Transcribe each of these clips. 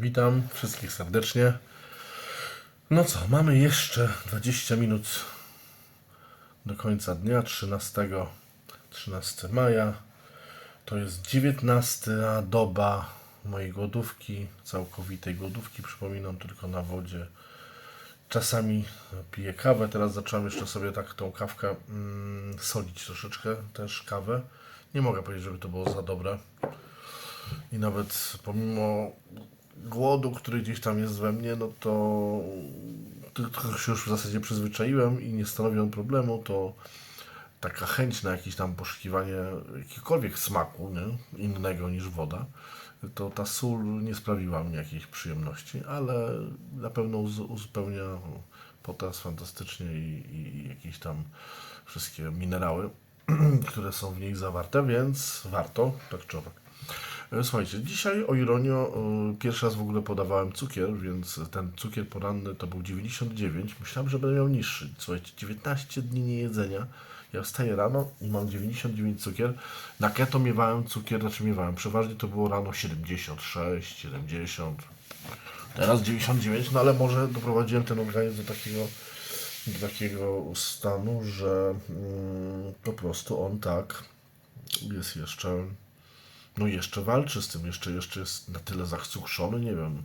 witam wszystkich serdecznie. No co, mamy jeszcze 20 minut do końca dnia, 13, 13 maja. To jest 19 doba mojej głodówki, całkowitej głodówki, przypominam, tylko na wodzie. Czasami piję kawę, teraz zacząłem jeszcze sobie tak tą kawkę mm, solić troszeczkę, też kawę. Nie mogę powiedzieć, żeby to było za dobre. I nawet pomimo głodu, który gdzieś tam jest we mnie, no to trochę się już w zasadzie przyzwyczaiłem i nie stanowi on problemu, to taka chęć na jakieś tam poszukiwanie jakiegokolwiek smaku nie? innego niż woda, to ta sól nie sprawiła mi jakiejś przyjemności, ale na pewno uz- uzupełnia potas fantastycznie i, i jakieś tam wszystkie minerały, które są w niej zawarte, więc warto tak czy owak. E, Słuchajcie, dzisiaj o ironio e, pierwszy raz w ogóle podawałem cukier, więc ten cukier poranny to był 99. Myślałem, że będę miał niższy. Słuchajcie, 19 dni niejedzenia. Ja wstaję rano i mam 99 cukier. Na keto miewałem cukier, znaczy miewałem. Przeważnie to było rano 76, 70. Teraz 99, no ale może doprowadziłem ten organizm do takiego, do takiego stanu, że mm, po prostu on tak jest jeszcze no jeszcze walczy z tym, jeszcze, jeszcze jest na tyle zachcukrzony, nie wiem.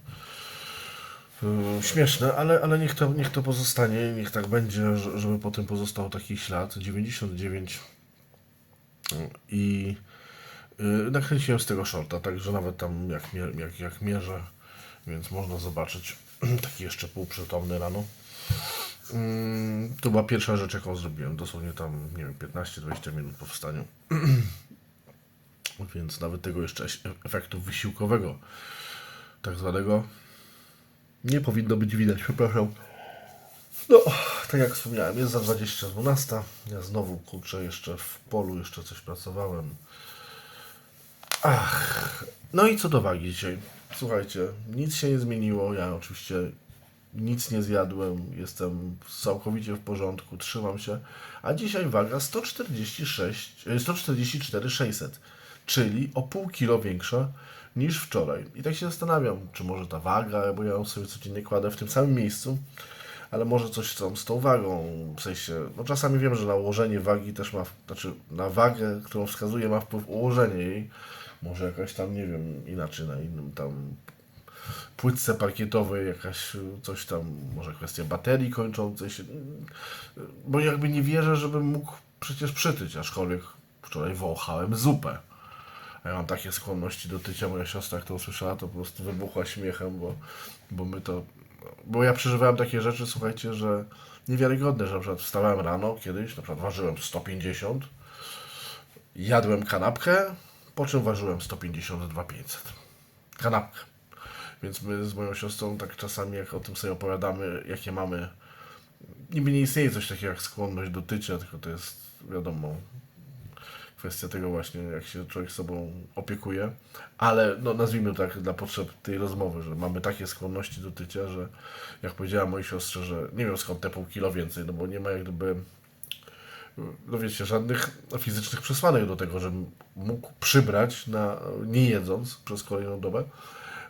Yy, Śmieszne, ale, ale niech, to, niech to pozostanie, niech tak będzie, że- żeby potem pozostał taki ślad. 99 Yy, i yy, nakręciłem z tego shorta, także nawet tam jak, jak, jak mierzę, więc można zobaczyć taki jeszcze półprzytomny rano. Yy, To była pierwsza rzecz, jaką zrobiłem, dosłownie tam, nie wiem, 15-20 minut po wstaniu. Więc nawet tego jeszcze efektu wysiłkowego, tak zwanego, nie powinno być widać, przepraszam. No, tak jak wspomniałem, jest za 20 12. Ja znowu kurczę jeszcze w polu, jeszcze coś pracowałem. Ach, no i co do wagi dzisiaj? Słuchajcie, nic się nie zmieniło. Ja oczywiście nic nie zjadłem, jestem całkowicie w porządku, trzymam się. A dzisiaj waga 146, e, 144 600, czyli o pół kilo większa niż wczoraj. I tak się zastanawiam, czy może ta waga, bo ja ją sobie codziennie kładę w tym samym miejscu, ale może coś tam z tą wagą, w sensie, no czasami wiem, że na ułożenie wagi też ma, znaczy na wagę, którą wskazuje ma wpływ ułożenie jej, może jakaś tam, nie wiem, inaczej na innym tam płytce parkietowej, jakaś coś tam, może kwestia baterii kończącej się, bo jakby nie wierzę, żebym mógł przecież przytyć, aczkolwiek wczoraj wąchałem zupę. Ja mam takie skłonności do tycia, moja siostra jak to usłyszała, to po prostu wybuchła śmiechem, bo, bo my to, bo ja przeżywałem takie rzeczy, słuchajcie, że niewiarygodne, że na przykład wstawałem rano kiedyś, na przykład ważyłem 150, jadłem kanapkę, po czym ważyłem 152 500. Kanapkę. Więc my z moją siostrą tak czasami, jak o tym sobie opowiadamy, jakie mamy. Niby nie istnieje coś takiego jak skłonność do tycia, tylko to jest, wiadomo, kwestia tego właśnie, jak się człowiek sobą opiekuje. Ale no, nazwijmy to tak dla potrzeb tej rozmowy, że mamy takie skłonności do tycia, że jak powiedziała mojej siostrze, że nie wiem skąd te pół kilo więcej, no bo nie ma jak gdyby no wiecie, żadnych fizycznych przesłanek do tego, żebym mógł przybrać na, nie jedząc przez kolejną dobę.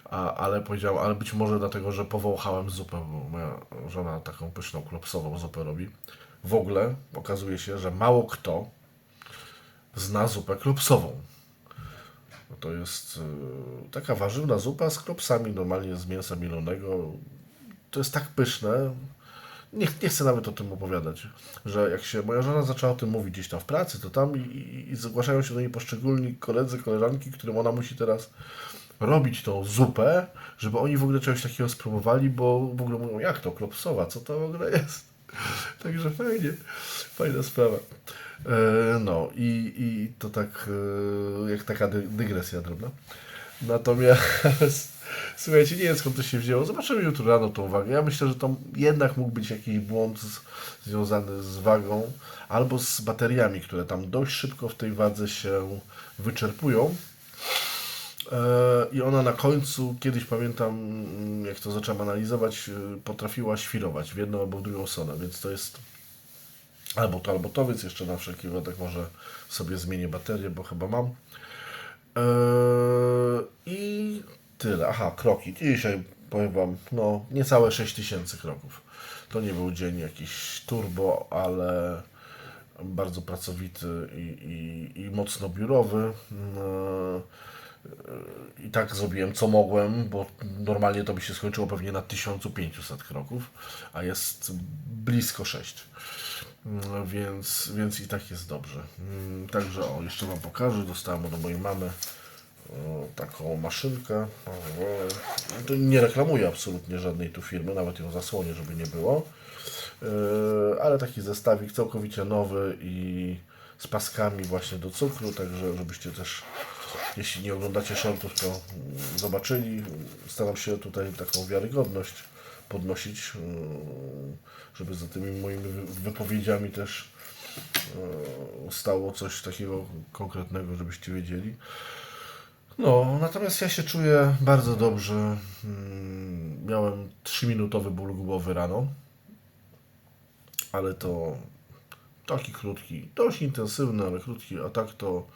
A, ale powiedziałem, ale być może dlatego, że powąchałem zupę, bo moja żona taką pyszną, klopsową zupę robi. W ogóle okazuje się, że mało kto zna zupę klopsową. To jest y, taka warzywna zupa z klopsami, normalnie z mięsa mielonego. To jest tak pyszne, nie, nie chcę nawet o tym opowiadać, że jak się moja żona zaczęła o tym mówić gdzieś tam w pracy, to tam i, i zgłaszają się do niej poszczególni koledzy, koleżanki, którym ona musi teraz robić tą zupę, żeby oni w ogóle czegoś takiego spróbowali, bo w ogóle mówią, jak to, klopsowa, co to w ogóle jest? Także fajnie, fajna sprawa. E, no i, i to tak, e, jak taka dy, dygresja drobna. Natomiast słuchajcie, nie wiem skąd to się wzięło. Zobaczymy jutro rano tą wagę. Ja myślę, że to jednak mógł być jakiś błąd z, związany z wagą albo z bateriami, które tam dość szybko w tej wadze się wyczerpują. E, I ona na końcu, kiedyś pamiętam, mm, jak to zacząłem analizować, e, potrafiła świrować w jedną albo w drugą stronę, więc to jest albo to, albo to, więc jeszcze na wszelki wypadek może sobie zmienię baterię, bo chyba mam. Eee, I tyle. Aha, kroki. Dzisiaj powiem Wam, no niecałe 6 tysięcy kroków. To nie był dzień jakiś turbo, ale bardzo pracowity i, i, i mocno biurowy. I tak zrobiłem co mogłem, bo normalnie to by się skończyło pewnie na 1500 kroków, a jest blisko 6. Mm, Więc, więc i tak jest dobrze. Mm, Także o, jeszcze Wam pokażę. Dostałem od mojej mamy taką maszynkę. To nie reklamuję absolutnie żadnej tu firmy, nawet ją zasłonię, żeby nie było. Yy, Ale taki zestawik całkowicie nowy i z paskami właśnie do cukru, także żebyście też, jeśli nie oglądacie shortów, to zobaczyli. Staram się tutaj taką wiarygodność podnosić, yy, żeby za tymi moimi wy- wypowiedziami też yy, stało coś takiego konkretnego, żebyście wiedzieli. No, natomiast ja się czuję bardzo dobrze. Mm, Miałem 3-minutowy ból głowy rano, ale to taki krótki, dość intensywny, ale krótki, a tak to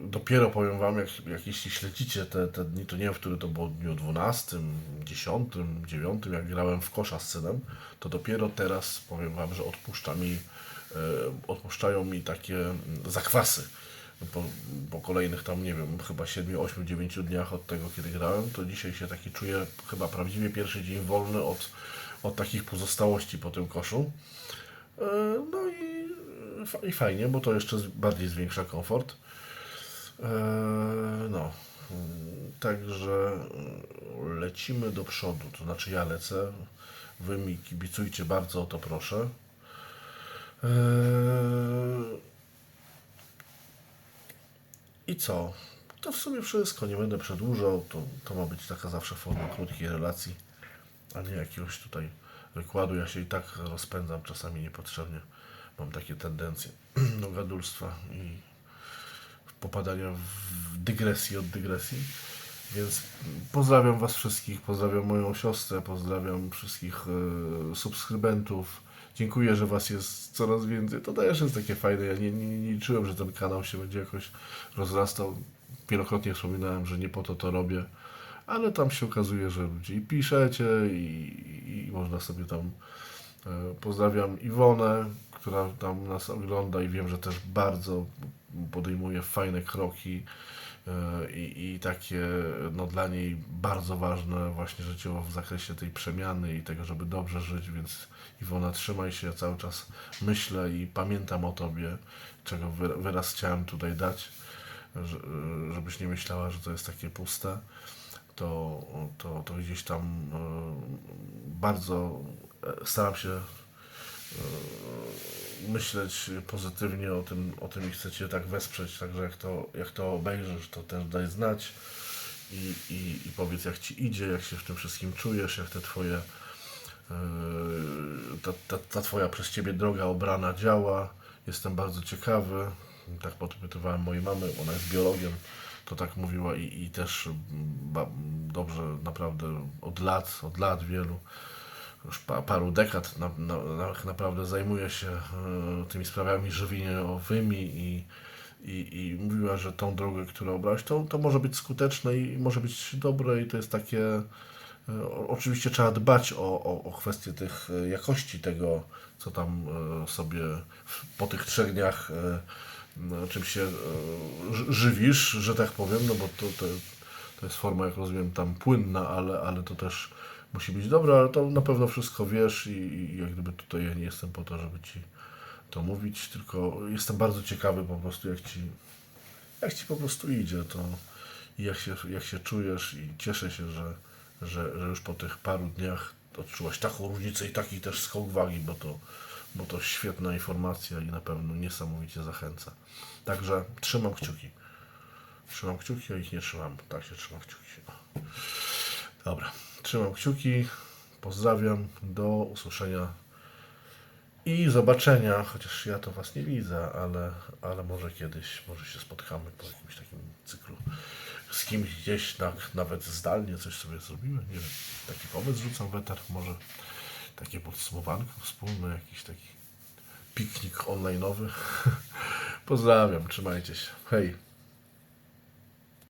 dopiero powiem Wam, jak, jak jeśli śledzicie te, te dni, to nie wiem, w który to było dniu 12, 10, 9, jak grałem w kosza z synem, to dopiero teraz powiem Wam, że odpuszcza mi, yy, odpuszczają mi takie mm, zakwasy po, po kolejnych tam, nie wiem, chyba 7, 8, 9 dniach od tego, kiedy grałem, to dzisiaj się taki czuję chyba prawdziwie pierwszy dzień wolny od, od takich pozostałości po tym koszu. E, No i, i fajnie, bo to jeszcze bardziej zwiększa komfort. E, No, Mm, także mm, lecimy do przodu, to znaczy ja lecę. Wy mi kibicujcie bardzo, o to proszę. E, I co? To w sumie wszystko, nie będę przedłużał. To, to ma być taka zawsze forma krótkiej relacji, a nie jakiegoś tutaj wykładu. Ja się i tak rozpędzam czasami niepotrzebnie. Mam takie tendencje do gadulstwa i popadania w dygresji od dygresji. Więc pozdrawiam Was wszystkich, pozdrawiam moją siostrę, pozdrawiam wszystkich e, subskrybentów. Dziękuję, że Was jest coraz więcej. To też jest takie fajne. Ja nie, nie, nie liczyłem, że ten kanał się będzie jakoś rozrastał. Wielokrotnie wspominałem, że nie po to to robię, ale tam się okazuje, że ludzie i piszecie i, i można sobie tam pozdrawiam Iwonę, która tam nas ogląda i wiem, że też bardzo podejmuje fajne kroki e, i, i takie no, dla niej bardzo ważne właśnie życiowo w zakresie tej przemiany i tego, żeby dobrze żyć, więc Iwona trzymaj się, ja cały czas myślę i pamiętam o Tobie, czego wy- wyraz chciałem tutaj dać, że- żebyś nie myślała, że to jest takie puste. To, to, to gdzieś tam e, bardzo e, staram się e, myśleć pozytywnie o tym, o tym i chcę Cię tak wesprzeć, także jak to, jak to obejrzysz, to też daj znać i, i, i powiedz jak Ci idzie, jak się w tym wszystkim czujesz, jak te Twoje e, ta, ta, ta Twoja przez Ciebie droga obrana działa. Jestem bardzo ciekawy. Tak podpytywałem mojej mamy, ona jest biologiem, to tak mówiła i, i też mm, ba, dobrze naprawdę od lat, od lat wielu, już pa, paru dekad na, na, na, naprawdę zajmuje się e, tymi sprawami żywieniowymi i, i, i mówiła, że tą drogę, którą obrałaś, to, to może być skuteczne i może być dobre i to jest takie E, Oczywiście trzeba dbać o, o, o kwestię tych e, jakości tego, co tam sobie po tych trzech dniach no, czym się ży- żywisz, że tak powiem, no bo to, to, to jest forma, jak rozumiem, tam płynna, ale, ale to też musi być dobre, ale to na pewno wszystko wiesz i, i jak gdyby tutaj ja nie jestem po to, żeby Ci to mówić, tylko jestem bardzo ciekawy po prostu, jak Ci, jak Ci po prostu idzie, to i jak się, jak się czujesz i cieszę się, że, że, że już po tych paru dniach odczułaś taką różnicę i taki też skok wagi, bo to, bo to świetna informacja i na pewno niesamowicie zachęca. Także trzymam kciuki. Trzymam kciuki, a ich nie trzymam. Tak się trzymam kciuki. Dobra, trzymam kciuki. Pozdrawiam. Do usłyszenia i zobaczenia, chociaż ja to Was nie widzę, ale, ale może kiedyś, może się spotkamy po jakimś takim cyklu z kimś gdzieś, tak, nawet zdalnie coś sobie zrobimy, nie wiem, taki pomysł rzucam w eter, może takie podsumowanko wspólne, jakiś taki piknik online'owy. Pozdrawiam, trzymajcie się, hej.